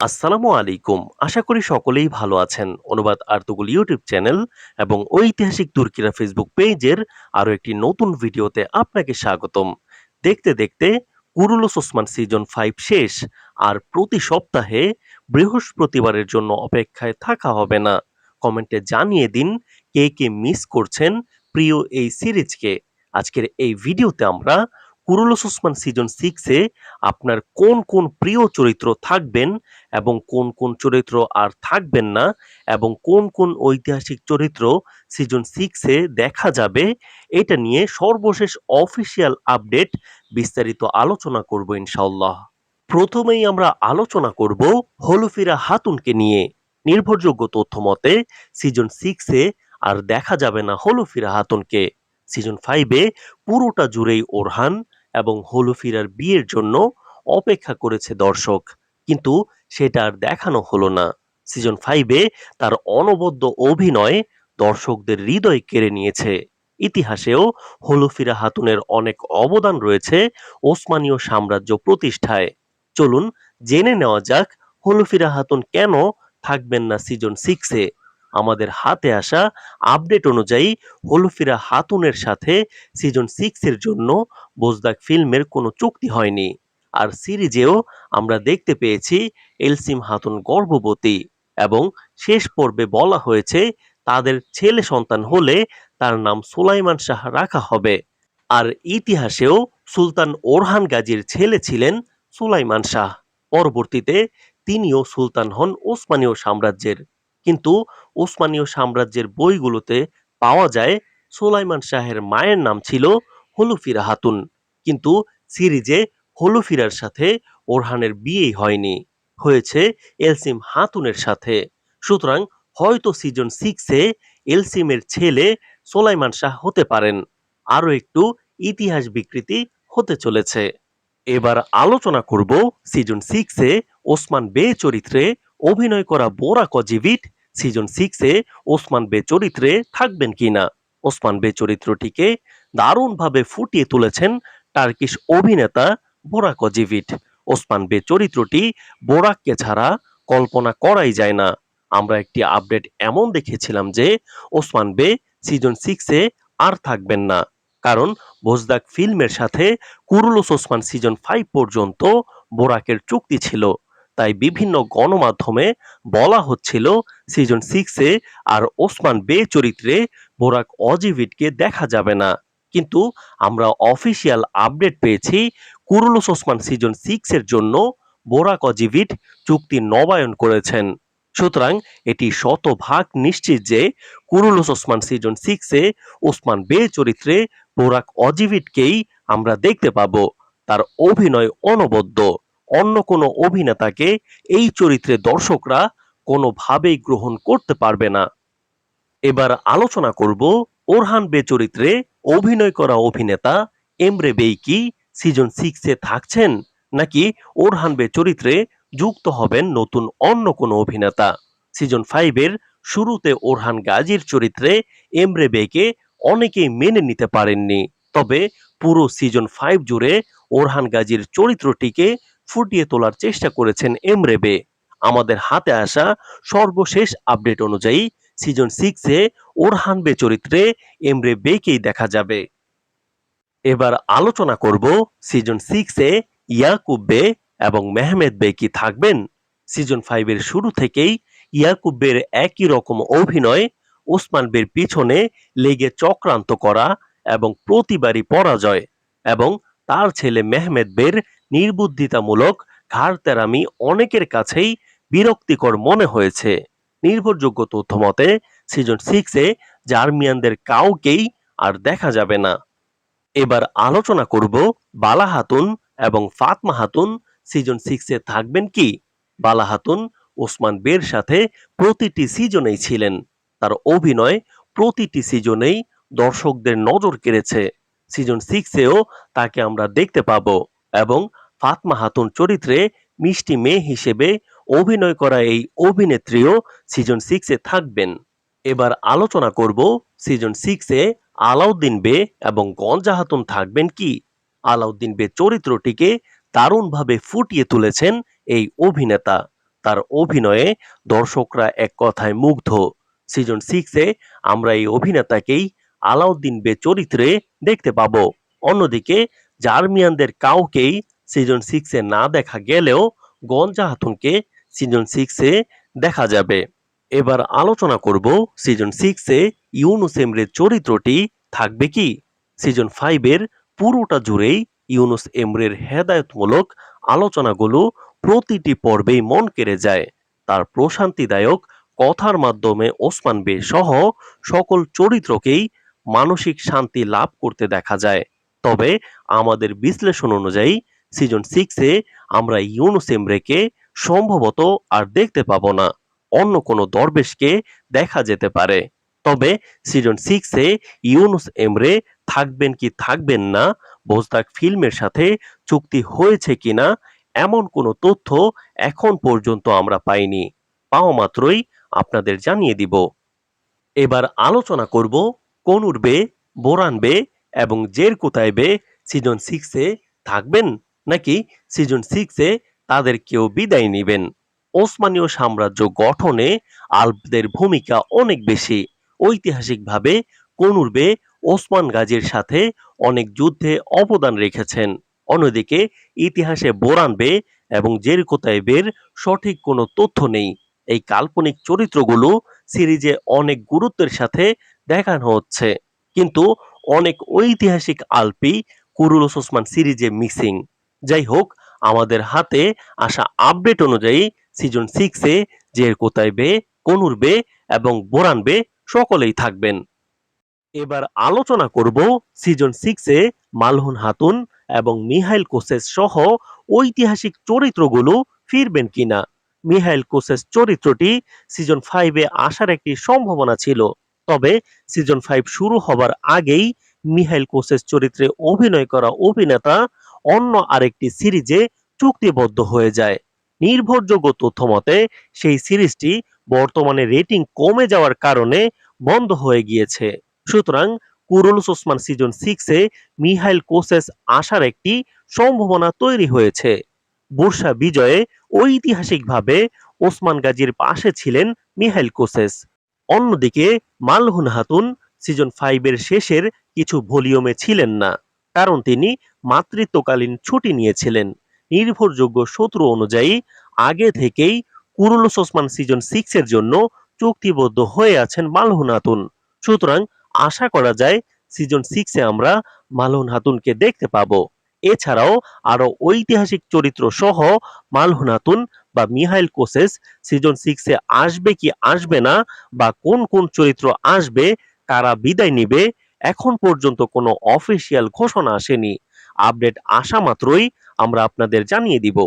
আসসালামু আলাইকুম। আশা করি সকলেই ভালো আছেন। অনুবাদ আর্তুগুল ইউটিউব চ্যানেল এবং ঐতিহাসিক তুর্কিরা ফেসবুক পেজের আরও একটি নতুন ভিডিওতে আপনাকে স্বাগতম। দেখতে দেখতে কুরুলুস ওসমান সিজন ফাইভ শেষ, আর প্রতি সপ্তাহে বৃহস্পতিবারের জন্য অপেক্ষায় থাকা হবে না। কমেন্টে জানিয়ে দিন কে কে মিস করছেন প্রিয় এই সিরিজকে। আজকের এই ভিডিওতে আমরা কুরুলুস ওসমান সিজন সিক্সে আপনার কোন কোন প্রিয় চরিত্র থাকবেন এবং কোন কোন চরিত্র আর থাকবেন না এবং কোন কোন ঐতিহাসিক চরিত্র সিজন সিক্সে দেখা যাবে, এটা নিয়ে সর্বশেষ অফিসিয়াল আপডেট বিস্তারিত আলোচনা করব ইনশাল্লাহ প্রথমেই আমরা আলোচনা করব হলুফিরা হাতুনকে নিয়ে। নির্ভরযোগ্য তথ্য মতে সিজন সিক্সে আর দেখা যাবে না হলুফিরা হাতুনকে। সিজন ফাইভে পুরোটা জুড়েই ওরহান এবং হলুফিরার বিয়ের জন্য অপেক্ষা করেছে দর্শক। কিন্তু সেটা আর দেখানো হলো না। সিজন ফাইভে তার অনবদ্য অভিনয় দর্শকদের হৃদয় কেড়ে নিয়েছে। ইতিহাসেও হলুফিরা হাতুনের অনেক অবদান রয়েছে ওসমানীয় সাম্রাজ্য প্রতিষ্ঠায়। চলুন জেনে নেওয়া যাক হলুফিরা হাতুন কেন থাকবেন না সিজন সিক্সে আমাদের হাতে আসা আপডেট অনুযায়ী হলুফিরা হাতুনের সাথে সিজন সিক্সের জন্য বোজদাক ফিল্মের কোনো চুক্তি হয়নি। আর সিরিজেও আমরা দেখতে পেয়েছি এলসিম হাতুন গর্ভবতী এবং শেষ পর্বে বলা হয়েছে তাদের ছেলে সন্তান হলে তার নাম সুলাইমান শাহ রাখা হবে। আর ইতিহাসেও সুলতান ওরহান গাজীর ছেলে ছিলেন সুলাইমান শাহ। পরবর্তীতে তিনিও সুলতান হন ওসমানীয় সাম্রাজ্যের। কিন্তু ওসমানীয় সাম্রাজ্যের বইগুলোতে পাওয়া যায় সোলাইমান শাহের মায়ের নাম ছিল হলুফিরা হাতুন। কিন্তু সিরিজে হলুফিরার সাথে ওরহানের বিয়েই হয়নি, হয়েছে এলসিম হাতুনের সাথে। সুতরাং হয়তো সিজন সিক্সে এলসিমের ছেলে সোলাইমান শাহ হতে পারেন। আরও একটু ইতিহাস বিকৃতি হতে চলেছে। এবার আলোচনা করব সিজন সিক্সে ওসমান বে চরিত্রে অভিনয় করা বোরা কজিভিট সিজন সিক্সে ওসমান বে চরিত্রে থাকবেন কিনা? ওসমান বে চরিত্রটিকে দারুণভাবে ফুটিয়ে তুলেছেন টার্কিশ অভিনেতা বোরাক অজিভিট ওসমান বে চরিত্রটি বোরাককে ছাড়া কল্পনা করাই যায় না। আমরা একটি আপডেট এমন দেখেছিলাম যে ওসমান বে সিজন সিক্সে আর থাকবেন না। কারণ বোজদাক ফিল্মের সাথে কুরুলুস ওসমান সিজন ফাইভ পর্যন্ত বোরাকের চুক্তি ছিল। তাই বিভিন্ন গণমাধ্যমে বলা হচ্ছিল সিজন সিক্সে আর ওসমান বে চরিত্রে বোরাক অজিভিটকে দেখা যাবে না। কিন্তু আমরা অফিসিয়াল আপডেট পেয়েছি, কুরুলুস ওসমান সিজন সিক্স এর জন্য বোরাক অজিভিট চুক্তি নবায়ন করেছেন। সুতরাং এটি শতভাগ নিশ্চিত যে কুরুলুস ওসমান সিজন সিক্সে ওসমান বে চরিত্রে বোরাক অজিভিটকেই আমরা দেখতে পাবো। তার অভিনয় অনবদ্য। অন্য কোনো অভিনেতাকে এই চরিত্রে দর্শকরা কোনোভাবেই গ্রহণ করতে পারবে না। এবার আলোচনা করব ওরহান বে চরিত্রে অভিনয় করা অভিনেতা এমরে বেইকি সিজন সিক্সে থাকছেন নাকি ওরহান বে চরিত্রে যুক্ত হবেন নতুন অন্য কোনো অভিনেতা। সিজন ফাইভের শুরুতে ওরহান গাজীর চরিত্রে এমরে বেকে অনেকেই মেনে নিতে পারেননি। তবে পুরো সিজন ফাইভ জুড়ে ওরহান গাজীর চরিত্রটিকে ফুটিয়ে তোলার চেষ্টা করেছেন এমরে বে আমাদের হাতে আসা সর্বশেষ আপডেট অনুযায়ী সিজন সিক্সে ওরহান বে চরিত্রে এমরে বেকেই দেখা যাবে। এবার আলোচনা করব সিজন সিক্সে ইয়াকুব বে এবং মেহমেদ বে কি থাকবেন। সিজন ফাইভের শুরু থেকেই ইয়াকুব বের একই রকম অভিনয় ওসমান বের পিছনে লেগে চক্রান্ত করা এবং প্রতিবারই পরাজয় এবং তার ছেলে মেহমেদ বের নির্বুদ্ধিতামূলক ঘাড় তেরামি অনেকের কাছেই বিরক্তিকর মনে হয়েছে। নির্ভরযোগ্য তথ্য মতে সিজন সিক্সে জার্মিয়ানদের কাউকেই আর দেখা যাবে না। এবার আলোচনা করব বালা হাতুন এবং ফাতমা হাতুন সিজন সিক্সে থাকবেন কি? বালা হাতুন ওসমান বের সাথে প্রতিটি সিজনেই ছিলেন। তার অভিনয় প্রতিটি সিজনেই দর্শকদের নজর কেড়েছে। সিজন সিক্সেও তাকে আমরা দেখতে পাবো। এবং ফাতমা হাতুন চরিত্রে মিষ্টি মেয়ে হিসেবে অভিনয় করা এই অভিনেত্রীও সিজন সিক্সে থাকবেন। এবার আলোচনা করব সিজন সিক্সে আলাউদ্দিন বে এবং গঞ্জা হাতুন থাকবেন কি? আলাউদ্দিন বে চরিত্রটিকে দারুণভাবে ফুটিয়ে তুলেছেন এই অভিনেতা। তার অভিনয়ে দর্শকরা এক কথায় মুগ্ধ। সিজন সিক্সে আমরা এই অভিনেতাকেই আলাউদ্দিন বে চরিত্রে দেখতে পাবো। অন্যদিকে জার্মিয়ানদের কাউকেই সিজন সিক্সে না দেখা গেলেও গঞ্জা হাতুনকে সিজন সিক্সে দেখা যাবে। এবার আলোচনা করব সিজন সিক্সে ইউনুস এমরের চরিত্রটি থাকবে কি? সিজন ফাইভের পুরোটা জুড়েই ইউনুস এমরের হেদায়তমূলক আলোচনাগুলো প্রতিটি পর্বেই মন কেড়ে যায়। তার প্রশান্তিদায়ক কথার মাধ্যমে ওসমান বে সহ সকল চরিত্রকেই মানসিক শান্তি লাভ করতে দেখা যায়। তবে আমাদের বিশ্লেষণ অনুযায়ী সিজন সিক্সে আমরা ইউনুস এমরেকে সম্ভবত আর দেখতে পাব না। অন্য কোনো দরবেশকে দেখা যেতে পারে। তবে সিজন সিক্সে ইউনুস এমরে থাকবেন কি থাকবেন না ভোজদাক ফিল্মের সাথে চুক্তি হয়েছে কিনা, এমন কোনো তথ্য এখন পর্যন্ত আমরা পাইনি। পাওয়া মাত্রই আপনাদের জানিয়ে দিব। এবার আলোচনা করব কোন বোরান বোরানবে এবং জের কোথায় বে? সিজন সিক্সে থাকবেন নাকি সিজন সিক্সে তাদের কেউ বিদায় নেবেন? ওসমানীয় সাম্রাজ্য গঠনে আলবদের ভূমিকা অনেক বেশি। ঐতিহাসিকভাবে কনুরবে ওসমান গাজীর সাথে অনেক যুদ্ধে অবদান রেখেছেন। অন্যদিকে ইতিহাসে বোরানবে এবং জেরকোতাইবের সঠিক কোনো তথ্য নেই। এই কাল্পনিক চরিত্রগুলো সিরিজে অনেক গুরুত্বের সাথে দেখানো হচ্ছে। কিন্তু অনেক ঐতিহাসিক আলপি কুরুলস ওসমান সিরিজে মিসিং। যাই হোক, আমাদের হাতে আসা আপডেট অনুযায়ী সিজন সিক্সে জের কনুর বে এবং বোরান বে সকলেই থাকবেন। এবার আলোচনা করব সিজন সিক্সে মালহুন হাতুন এবং মিহাইল কোসেস সহ ঐতিহাসিক চরিত্রগুলো ফিরবেন কিনা। মিহাইল কোসেস চরিত্রটি সিজন ফাইভে আসার একটি সম্ভাবনা ছিল। তবে সিজন ফাইভ শুরু হবার আগেই মিহাইল কোসেস চরিত্রে অভিনয় করা অভিনেতা অন্য আরেকটি সিরিজে চুক্তিবদ্ধ হয়ে যায়। নির্ভরযোগ্য তথ্য মতে, সেই সিরিজটি বর্তমানে রেটিং কমে যাওয়ার কারণে বন্ধ হয়ে গিয়েছে। সুতরাং কুরুলস ওসমান সিজন সিক্সে মিহাইল কোসেস আসার একটি সম্ভাবনা তৈরি হয়েছে। বর্ষা বিজয়ে ঐতিহাসিকভাবে ওসমান গাজীর পাশে ছিলেন মিহাইল কোসেস। অন্যদিকে মালহুন হাতুন সিজন ফাইভের শেষের কিছু ভলিউমে ছিলেন না, কারণ তিনি মাতৃত্বকালীন ছুটি নিয়েছিলেন। নির্ভরযোগ্য সূত্র অনুযায়ী আগে থেকেই কুরুলস ওসমান সিজন সিক্স এর জন্য চুক্তিবদ্ধ হয়ে আছেন মালহুন হাতুন। সুতরাং আশা করা যায় সিজন সিক্সে আমরা মালহুন হাতুনকে দেখতে পাবো। এছাড়াও আরও ঐতিহাসিক চরিত্র সহ মালহুন হাতুন বা মিহাইল কোসেস সিজন সিক্সে আসবে কি আসবে না বা কোন কোন চরিত্র আসবে, কারা বিদায় নিবে, এখন পর্যন্ত কোনো অফিসিয়াল ঘোষণা আসেনি। আপডেট আসা মাত্রই আমরা আপনাদের জানিয়ে দিব।